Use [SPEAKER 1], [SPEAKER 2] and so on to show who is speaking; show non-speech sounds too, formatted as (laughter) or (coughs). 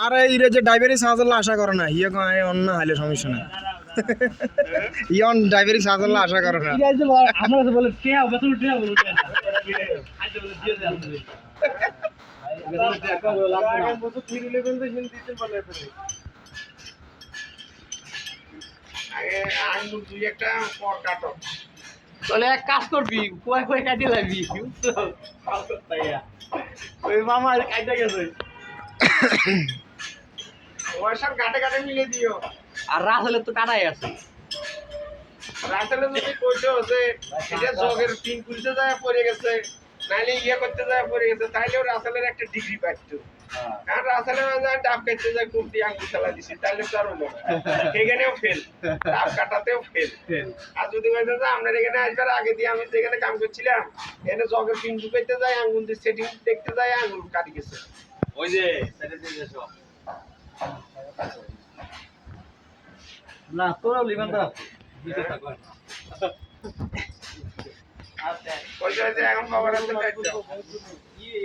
[SPEAKER 1] আর এই রে যে ড্রাইভারি সাহায্য আশা করে না ইয়ে কয় অন্য হাইলে সমস্যা না (laughs) ইয়ন ড্রাইভারি সাহায্য আশা করে না।
[SPEAKER 2] আমরা তো বলে কে হবে তুমি কে বলো তাহলে এক কাজ করবি কুয়ায় কুয়ায় কাটিয়ে লাগবি ওই মামা কাইটা গেছে। (coughs)
[SPEAKER 3] ওয়াশার ঘাটে ঘাটে মিলে দিও।
[SPEAKER 2] আর রাসেলের তো কাটাই আছে।
[SPEAKER 3] রাতেলে যদি কইছো যে এটা জগের তিন পুলিশে যায় পড়ে গেছে। নাইলে ইয়ে করতে যায় পড়ে গেছে। তাইলেও রাসেলের একটা ডিগ্রি পাইতো কারণ রাসেলের যায় ডাব কাটতে যায় আঙ্গুল খেলা দিছি তাইলে তো আরও এখানেও ফেল ডাব কাটাতেও ফেল আর যদি বলতে যে আপনার এখানে আসবার আগে দিয়ে আমি যেখানে কাম করছিলাম এখানে জগের পিন ঢুকাইতে যাই আঙ্গুল দিয়ে সেটিং দেখতে যাই আঙ্গুল কাটি গেছে।
[SPEAKER 2] ওই যে সেটা দিয়ে না তোরাও লিবান দা দিতে থাকো আচ্ছা
[SPEAKER 3] ওই যে এখন বাবার হাতে দায়িত্ব
[SPEAKER 2] ইয়ে